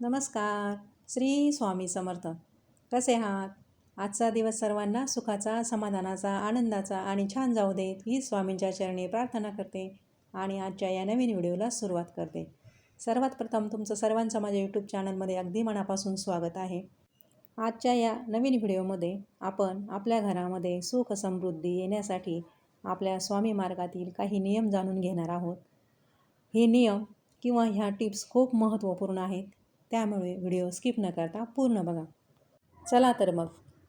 नमस्कार. श्री स्वामी समर्थ. कसे आहात? आजचा दिवस सर्वांना सुखाचा समाधानाचा आनंदाचा आणि छान जाऊ देत ही स्वामींच्या चरणी प्रार्थना करते आणि आजच्या या नवीन व्हिडिओला सुरुवात करते. सर्वात प्रथम तुमचं सर्वांचं माझ्या यूट्यूब चॅनलमध्ये अगदी मनापासून स्वागत आहे. आजच्या या नवीन व्हिडिओमध्ये आपण आपल्या घरामध्ये सुख समृद्धी येण्यासाठी आपल्या स्वामी मार्गातील काही नियम जाणून घेणार आहोत. हे नियम किंवा ह्या टिप्स खूप महत्त्वपूर्ण आहेत. त्यामुळे व्हिडिओ स्किप न करता पूर्ण बघा. चला तर मग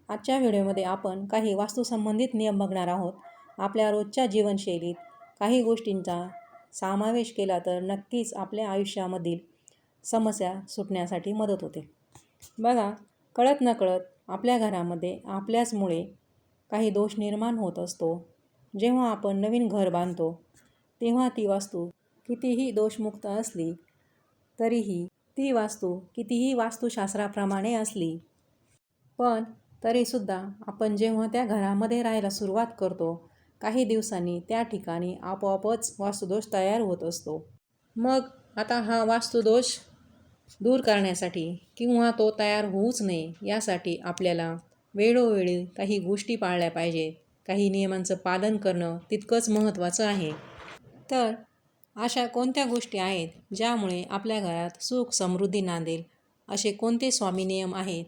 आजच्या व्हिडिओमध्ये आपण काही वास्तुसंबंधित नियम बघणार आहोत. आपल्या रोजच्या जीवनशैलीत काही गोष्टींचा समावेश केला तर नक्कीच आपल्या आयुष्यामधील समस्या सुटण्यासाठी मदत होते. बघा कळत नकळत आपल्या घरामध्ये आपल्याचमुळे काही दोष निर्माण होत असतो. जेव्हा आपण नवीन घर बांधतो तेव्हा ती वास्तू कितीही दोषमुक्त असली तरीही ती वास्तू कितीही वास्तुशास्त्राप्रमाणे असली पण तरीसुद्धा आपण जेव्हा त्या घरामध्ये राहायला सुरुवात करतो काही दिवसांनी त्या ठिकाणी आपोआपच वास्तुदोष तयार होत असतो. मग आता हा वास्तुदोष दूर करण्यासाठी किंवा तो तयार होऊच नये यासाठी आपल्याला वेळोवेळी काही गोष्टी पाळल्या पाहिजेत. काही नियमांचं पालन करणं तितकंच महत्त्वाचं आहे. तर अशा कोणत्या गोष्टी आहेत ज्यामुळे आपल्या घरात सुख समृद्धी नांदेल? असे कोणते स्वामी नियम आहेत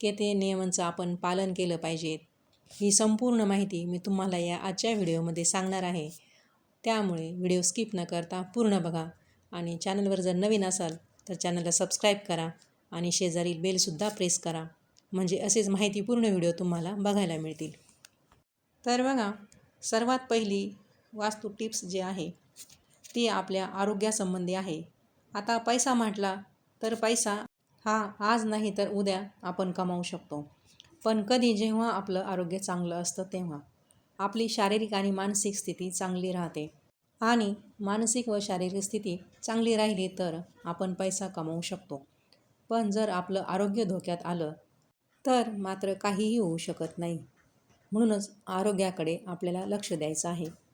की ते नियमांचं आपण पालन केलं पाहिजेत ही संपूर्ण माहिती मी तुम्हाला या आजच्या व्हिडिओमध्ये सांगणार आहे. त्यामुळे व्हिडिओ स्किप न करता पूर्ण बघा आणि चॅनलवर जर नवीन असाल तर चॅनलला सबस्क्राईब करा आणि शेजारील बेलसुद्धा प्रेस करा. म्हणजे असेच माहितीपूर्ण व्हिडिओ तुम्हाला बघायला मिळतील. तर बघा सर्वात पहिली वास्तू टिप्स जे आहे ती आपल्या आरोग्यासंबंधी आहे. आता पैसा म्हटला तर पैसा हा आज नाही तर उद्या आपण कमावू शकतो. पण कधी जेव्हा आपलं आरोग्य चांगलं असतं तेव्हा. आपली शारीरिक आणि मानसिक स्थिती चांगली राहते. आणि मानसिक व शारीरिक स्थिती चांगली राहिली तर आपण पैसा कमावू शकतो. पण जर आपलं आरोग्य धोक्यात आलं तर मात्र काहीही होऊ शकत नाही. म्हणूनच आरोग्याकडे आपल्याला लक्ष द्यायचं आहे.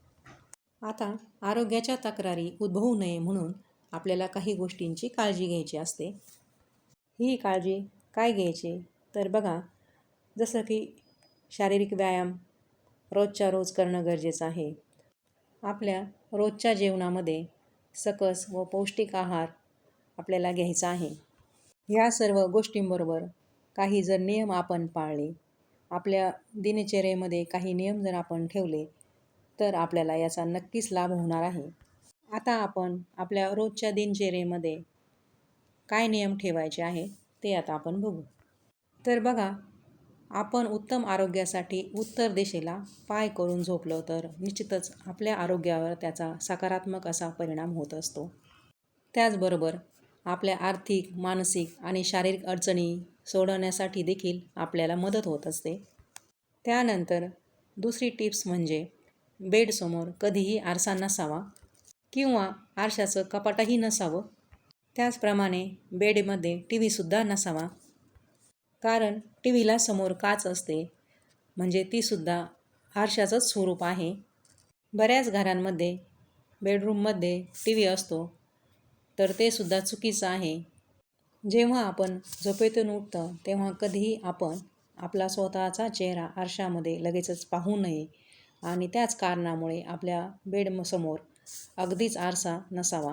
आता आरोग्याच्या तक्रारी उद्भवू नये म्हणून आपल्याला काही गोष्टींची काळजी घ्यायची असते. ही काळजी काय घ्यायची? तर बघा जसं की शारीरिक व्यायाम रोजच्या रोज करणं गरजेचं आहे. आपल्या रोजच्या जेवणामध्ये सकस व पौष्टिक आहार आपल्याला घ्यायचा आहे. ह्या सर्व गोष्टींबरोबर काही जर नियम आपण पाळले आपल्या दिनचर्येमध्ये काही नियम जर आपण ठेवले तर आपल्याला याचा नक्कीच लाभ होणार आहे. आता आपण आपल्या रोजच्या दिनचर्येमध्ये काय नियम ठेवायचे आहे ते आता आपण बघू. तर बघा आपण उत्तम आरोग्यासाठी उत्तर दिशेला पाय करून झोपलो तर निश्चितच आपल्या आरोग्यावर त्याचा सकारात्मक असा परिणाम होत असतो. त्याचबरोबर आपल्या आर्थिक मानसिक आणि शारीरिक अडचणी सोडवण्यासाठी देखील आपल्याला मदत होत असते. त्यानंतर दुसरी टिप्स म्हणजे बेडसमोर कधीही आरसा नसावा किंवा आरशाचं कपाटही नसावं. त्याचप्रमाणे बेडमध्ये टी व्हीसुद्धा नसावा. कारण टी व्हीला समोर काच असते म्हणजे तीसुद्धा आरशाचंच स्वरूप आहे. बऱ्याच घरांमध्ये बेडरूममध्ये टी व्ही असतो तर ते सुद्धा चुकीचं आहे. जेव्हा आपण झोपेतून उठतं तेव्हा कधीही आपण आपला स्वतःचा चेहरा आरशामध्ये लगेचच पाहू नये. आणि त्याच कारणामुळे आपल्या बेडसमोर अगदीच आरसा नसावा.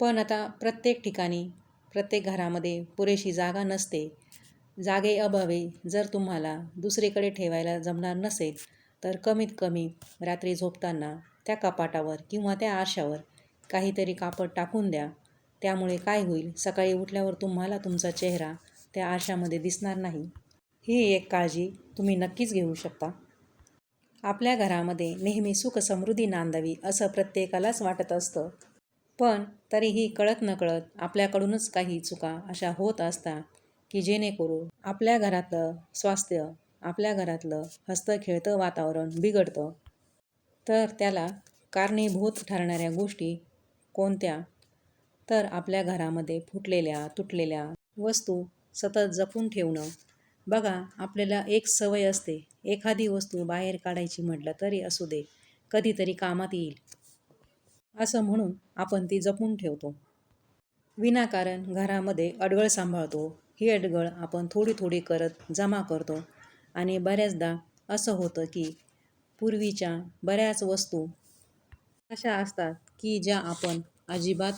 पण आता प्रत्येक ठिकाणी प्रत्येक घरामध्ये पुरेशी जागा नसते. जागेअभावी जर तुम्हाला दुसरीकडे ठेवायला जमणार नसेल तर कमीत कमी रात्री झोपताना त्या कपाटावर किंवा त्या आरशावर काहीतरी कापड टाकून द्या. त्यामुळे काय होईल? सकाळी उठल्यावर तुम्हाला तुमचा चेहरा त्या आरशामध्ये दिसणार नाही. ही एक काळजी तुम्ही नक्कीच घेऊ शकता. आपल्या घरामध्ये नेहमी सुख समृद्धी नांदावी असं प्रत्येकालाच वाटत असतं. पण तरीही कळत नकळत आपल्याकडूनच काही चुका अशा होत असतात की जेणेकरून आपल्या घरातलं स्वास्थ्य आपल्या घरातलं हस्तखेळतं वातावरण बिघडतं. तर त्याला कारणीभूत ठरणाऱ्या गोष्टी कोणत्या? तर आपल्या घरामध्ये फुटलेल्या तुटलेल्या वस्तू सतत जपून ठेवणं बघा आपल्याला एक सवय असते. एखादी वस्तू बाहेर काढायची म्हटलं तरी असू दे कधीतरी कामात येईल. असं म्हणून आपण ती जपून ठेवतो. विनाकारण घरामध्ये अडगळ सांभाळतो. ही अडगळ आपण थोडी थोडी करत जमा करतो. आणि बऱ्याचदा असं होतं की पूर्वीच्या बऱ्याच वस्तू अशा असतात की ज्या आपण अजिबात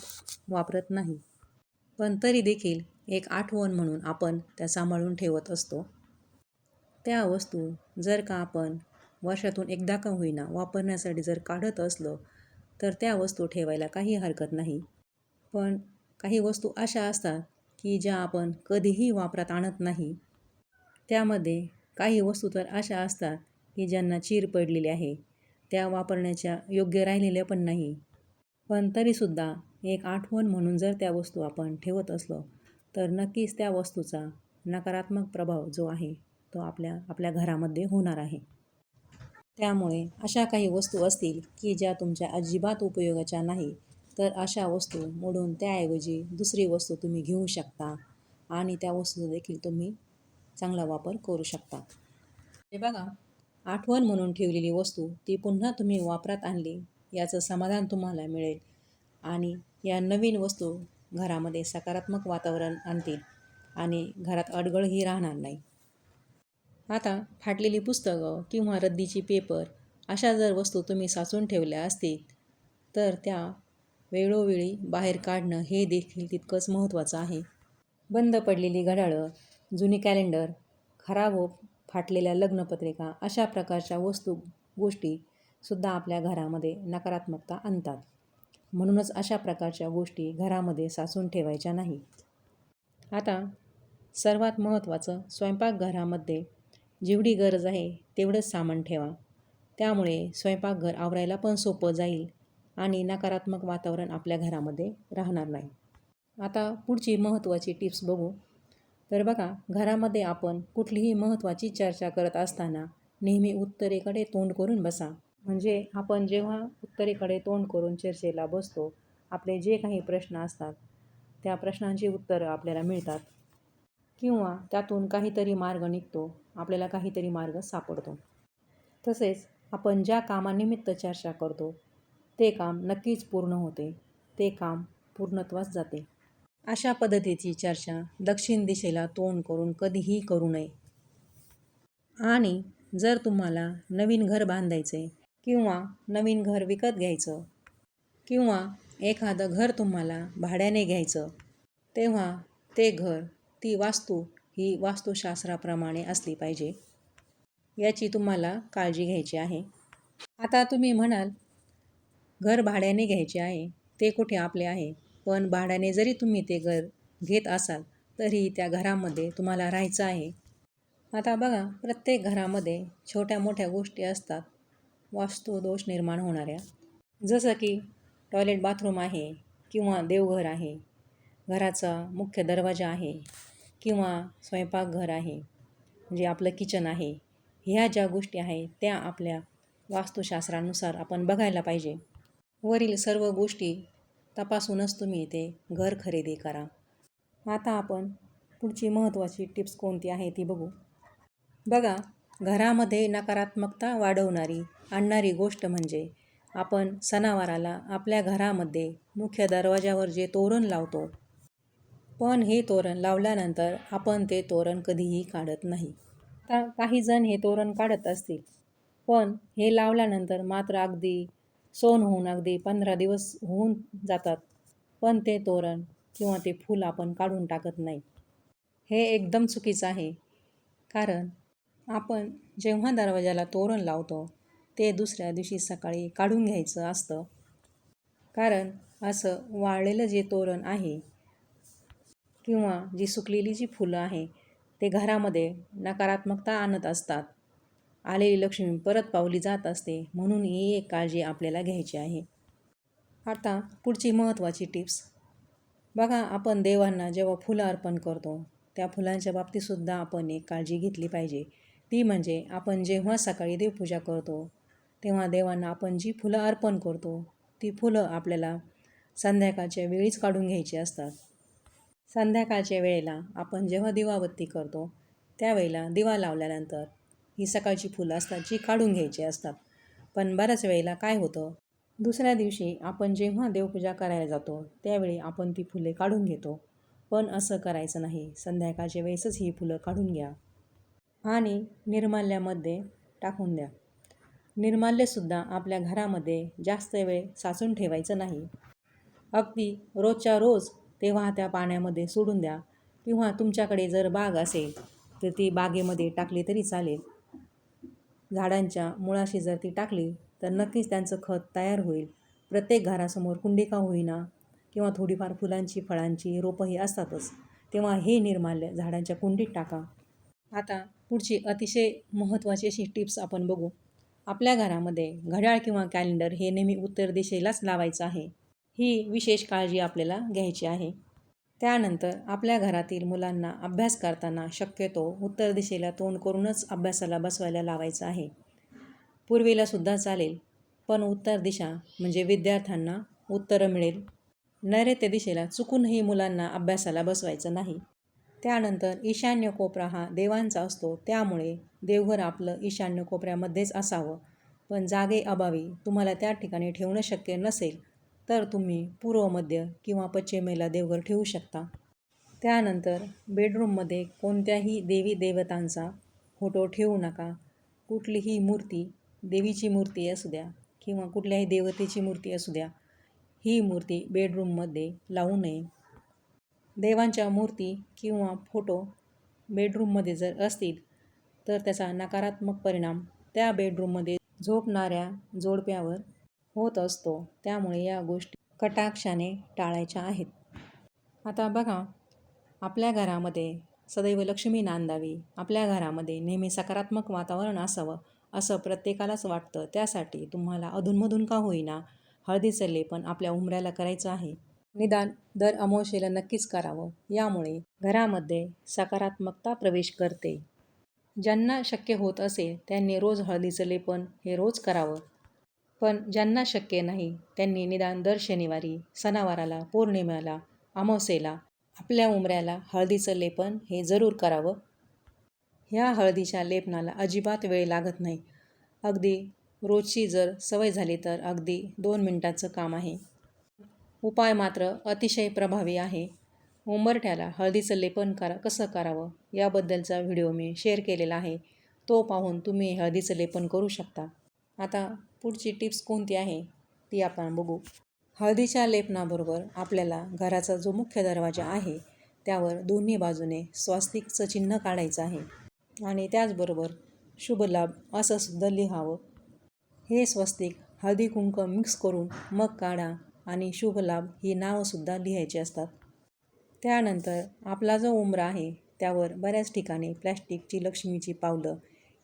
वापरत नाही. पण तरी देखील एक आठवण म्हणून आपण त्या सांभाळून ठेवत असतो. त्या वस्तू जर का आपण वर्षातून एकदा का होईना वापरण्यासाठी जर काढत असलं तर त्या वस्तू ठेवायला काही हरकत नाही. पण काही वस्तू अशा असतात की ज्या आपण कधीही वापरात आणत नाही. त्यामध्ये काही वस्तू तर अशा असतात की ज्यांना चीर पडलेली आहे त्या वापरण्याच्या योग्य राहिलेल्या पण नाही. पण तरीसुद्धा एक आठवण म्हणून जर त्या वस्तू आपण ठेवत असलो तर नक्कीच त्या वस्तूचा नकारात्मक प्रभाव जो आहे तो आपल्या आपल्या घरामध्ये होणार आहे. त्यामुळे अशा काही वस्तू असतील की ज्या तुमच्या अजिबात उपयोगाच्या नाही तर अशा वस्तू मोडून त्याऐवजी दुसरी वस्तू तुम्ही घेऊ शकता आणि त्या वस्तूचा देखील तुम्ही चांगला वापर करू शकता. हे बघा आठवण म्हणून ठेवलेली वस्तू ती पुन्हा तुम्ही वापरात आणली याचं समाधान तुम्हाला मिळेल आणि या नवीन वस्तू घरामध्ये सकारात्मक वातावरण आणतील आणि घरात अडगळही राहणार नाही. आता फाटलेली पुस्तकं किंवा रद्दीची पेपर अशा जर वस्तू तुम्ही साचून ठेवल्या असतील तर त्या वेळोवेळी बाहेर काढणं हे देखील तितकंच महत्त्वाचं आहे. बंद पडलेली घड्याळं जुनी कॅलेंडर खराब हो फाटलेल्या लग्नपत्रिका अशा प्रकारच्या वस्तू गोष्टीसुद्धा आपल्या घरामध्ये नकारात्मकता आणतात. म्हणूनच अशा प्रकारच्या गोष्टी घरामध्ये साचून ठेवायच्या नाही आता सर्वात महत्त्वाचं स्वयंपाकघरामध्ये जेवढी गरज आहे तेवढंच सामान ठेवा. त्यामुळे स्वयंपाकघर आवरायला पण सोपं जाईल आणि नकारात्मक वातावरण आपल्या घरामध्ये राहणार नाही. आता पुढची महत्त्वाची टिप्स बघू. तर बघा घरामध्ये आपण कुठलीही महत्त्वाची चर्चा करत असताना नेहमी उत्तरेकडे तोंड करून बसा. म्हणजे आपण जेव्हा उत्तरेकडे तोंड करून चर्चेला बसतो आपले जे काही प्रश्न असतात त्या प्रश्नांची उत्तरं आपल्याला मिळतात. किंवा त्यातून काहीतरी मार्ग निघतो आपल्याला काहीतरी मार्ग सापडतो. तसेच आपण ज्या कामानिमित्त चर्चा करतो ते काम नक्कीच पूर्ण होते. ते काम पूर्णत्वास जाते. अशा पद्धतीची चर्चा दक्षिण दिशेला तोंड करून कधीही करू नये. आणि जर तुम्हाला नवीन घर बांधायचे किंवा नवीन घर विकत घ्यायचं. किंवा एखादं घर तुम्हाला भाड्याने घ्यायचं. तेव्हा ते घर ती वास्तू ही वास्तुशास्त्राप्रमाणे असली पाहिजे. याची तुम्हाला काळजी घ्यायची आहे. आता तुम्ही म्हणाल घर भाड्याने घ्यायचे आहे ते कुठे आपले आहे? पण भाड्याने जरी तुम्ही ते घर घेत असाल तरी त्या घरामध्ये तुम्हाला राहायचं आहे. आता बघा प्रत्येक घरामध्ये छोट्या मोठ्या गोष्टी असतात. वास्तुदोष निर्माण होणाऱ्या. जसं की टॉयलेट बाथरूम आहे किंवा देवघर आहे घराचा मुख्य दरवाजा आहे किंवा स्वयंपाकघर आहे म्हणजे आपलं किचन आहे ह्या ज्या गोष्टी आहेत त्या आपल्या वास्तुशास्त्रानुसार आपण बघायला पाहिजे. वरील सर्व गोष्टी तपासूनच तुम्ही ते घर खरेदी करा. आता आपण पुढची महत्त्वाची टिप्स कोणती आहे ती बघू. बघा घरामध्ये नकारात्मकता वाढवणारी आणणारी गोष्ट म्हणजे आपण सणावाराला आपल्या घरामध्ये मुख्य दरवाजावर जे तोरण लावतो पण हे तोरण लावल्यानंतर आपण ते तोरण कधीही काढत नाही. आता काही जण हे तोरण काढत असतील पण हे लावल्यानंतर मात्र अगदी सोन होऊन अगदी पंधरा दिवस होऊन जातात पण ते तोरण किंवा ते फूल आपण काढून टाकत नाही. हे एकदम चुकीचं आहे कारण आपण जेव्हा दरवाजाला तोरण लावतो ते दुसऱ्या दिवशी सकाळी काढून घ्यायचं असतं. कारण असं वाळलेलं जे तोरण आहे किंवा जी सुकलेली जी फुलं आहे ते घरामध्ये नकारात्मकता आणत असतात. आलेली लक्ष्मी परत पावली जात असते म्हणून ही एक काळजी आपल्याला घ्यायची आहे. आता पुढची महत्त्वाची टिप्स. बघा आपण देवांना जेव्हा फुलं अर्पण करतो त्या फुलांच्या बाबतीतसुद्धा आपण एक काळजी घेतली पाहिजे. ती म्हणजे आपण जेव्हा सकाळी देवपूजा करतो तेव्हा देवांना आपण जी फुलं अर्पण करतो ती फुलं आपल्याला संध्याकाळच्या वेळीच काढून घ्यायची असतात. संध्याकाळच्या वेळेला आपण जेव्हा दिवाबत्ती करतो त्यावेळेला दिवा लावल्यानंतर ही सकाळची फुलं असतात जी काढून घ्यायची असतात. पण बऱ्याच वेळेला काय होतं दुसऱ्या दिवशी आपण जेव्हा देवपूजा करायला जातो त्यावेळी आपण ती फुले काढून घेतो. पण असं करायचं नाही. संध्याकाळच्या वेळेसच ही फुलं काढून घ्या आणि निर्माल्यामध्ये टाकून द्या. निर्माल्यसुद्धा आपल्या घरामध्ये जास्त वेळ साचून ठेवायचं नाही. अगदी रोजच्या रोज ते वाहत्या पाण्यामध्ये सोडून द्या. किंवा तुमच्याकडे जर बाग असेल तर ती बागेमध्ये टाकली तरी चालेल. झाडांच्या मुळाशी जर ती टाकली तर नक्कीच त्यांचं खत तयार होईल. प्रत्येक घरासमोर कुंडी का होईना किंवा थोडीफार फुलांची फळांची रोपंही असतातच तेव्हा हे निर्माल्य झाडांच्या कुंडीत टाका. आता पुढची अतिशय महत्त्वाची अशी टिप्स आपण बघू. आपल्या घरामध्ये घड्याळ किंवा कॅलेंडर हे नेहमी उत्तर दिशेलाच लावायचं आहे. ही विशेष काळजी आपल्याला घ्यायची आहे. त्यानंतर आपल्या घरातील मुलांना अभ्यास करताना शक्यतो उत्तर दिशेला तोंड करूनच अभ्यासाला बसवायला लावायचं आहे. पूर्वीला सुद्धा चालेल पण उत्तर दिशा म्हणजे विद्यार्थ्यांना उत्तरं मिळेल. नैऋत्य दिशेला चुकूनही मुलांना अभ्यासाला बसवायचं नाही. त्यानंतर ईशान्य कोपरा हा देवांचा असतो त्यामुळे देवघर आपलं ईशान्य कोपऱ्यामध्येच असावं. पण जागे अभावी तुम्हाला त्या ठिकाणी ठेवणं शक्य नसेल तर तुम्ही पूर्व मध्य किंवा पश्चिमेला देवघर ठेवू शकता. त्यानंतर बेडरूममध्ये कोणत्याही देवी देवतांचा फोटो ठेवू नका. कुठलीही मूर्ती देवीची मूर्ती असू द्या किंवा कुठल्याही देवतेची मूर्ती असू द्या ही मूर्ती बेडरूममध्ये लावू नये. देवांच्या मूर्ती किंवा फोटो बेडरूममध्ये जर असतील तर त्याचा नकारात्मक परिणाम त्या बेडरूममध्ये झोपणाऱ्या जोडप्यावर होत असतो. त्यामुळे या गोष्टी कटाक्षाने टाळायच्या आहेत. आता बघा आपल्या घरामध्ये सदैव लक्ष्मी नांदावी. आपल्या घरामध्ये नेहमी सकारात्मक वातावरण असावं असं प्रत्येकालाच वाटतं. त्यासाठी तुम्हाला अधूनमधून का होईना हळदीचं लेपन आपल्या उमऱ्याला करायचं आहे. निदान दर अमोशेला नक्कीच करावं. यामुळे घरामध्ये सकारात्मकता प्रवेश करते. ज्यांना शक्य होत असेल त्यांनी रोज हळदीचं लेपन हे रोज करावं. पण ज्यांना शक्य नाही त्यांनी निदान दर शनिवारी सणावाराला पौर्णिमेला अमावस्येला आपल्या उमऱ्याला हळदीचं लेपन हे जरूर करावं. ह्या हळदीच्या लेपनाला अजिबात वेळ लागत नाही. अगदी रोजची जर सवय झाली तर अगदी दोन मिनटाचं काम आहे. उपाय मात्र अतिशय प्रभावी आहे. उंबरठ्याला हळदीचं लेपन करा कसं करावं? याबद्दलचा व्हिडिओ मी शेअर केलेला आहे. तो पाहून तुम्ही हळदीचं लेपन करू शकता. आता पुढची टिप्स कोणती आहे? ती आपण बघू. हळदीच्या लेपनाबरोबर आपल्याला घराचा जो मुख्य दरवाजा आहे त्यावर दोन्ही बाजूने स्वास्तिकचं चिन्ह काढायचं आहे. आणि त्याचबरोबर शुभ लाभ असं सुद्धा लिहावं. हे स्वस्तिक हळदी कुंक मिक्स करून मग काढा आणि शुभ लाभ ही नावंसुद्धा लिहायची असतात. त्यानंतर आपला जो उमरा आहे त्यावर बऱ्याच ठिकाणी प्लॅस्टिकची लक्ष्मीची पावलं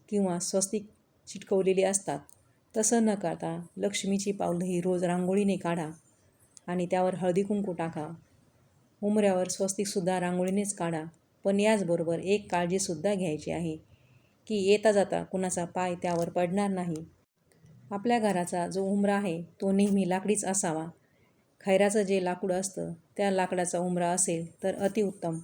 किंवा स्वस्तिक चिटकवलेली असतात. तसं न करता लक्ष्मीची पावलं ही रोज रांगोळीने काढा आणि त्यावर हळदी कुंकू टाका. उमऱ्यावर स्वस्तिकसुद्धा रांगोळीनेच काढा. पण याचबरोबर एक काळजीसुद्धा घ्यायची आहे की येता जाता कुणाचा पाय त्यावर पडणार नाही. आपल्या घराचा जो उमरा आहे तो नेहमी लाकडीच असावा. खैराचं जे लाकूड असतं त्या लाकडाचा उमरा असेल तर अतिउत्तम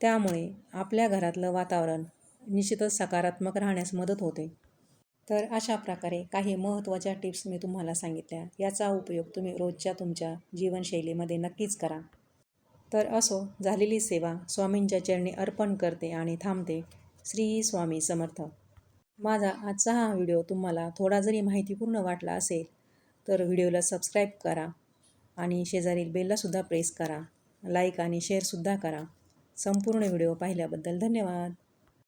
त्यामुळे आपल्या घरातलं वातावरण निश्चितच सकारात्मक राहण्यास मदत होते. तर अशा प्रकारे काही महत्त्वाच्या टिप्स मी तुम्हाला सांगितल्या. याचा उपयोग तुम्ही रोजच्या तुमच्या जीवनशैलीमध्ये नक्कीच करा. तर असो झालेली सेवा स्वामींच्या चरणी अर्पण करते आणि थांबते. श्री स्वामी समर्थ. माझा आजचा हा व्हिडिओ तुम्हाला थोडा जरी माहितीपूर्ण वाटला असेल तर व्हिडिओला सबस्क्राईब करा. आणि शेजारील बेललासुद्धा प्रेस करा. लाईक आणि शेअरसुद्धा करा. संपूर्ण व्हिडिओ पाहिल्याबद्दल धन्यवाद.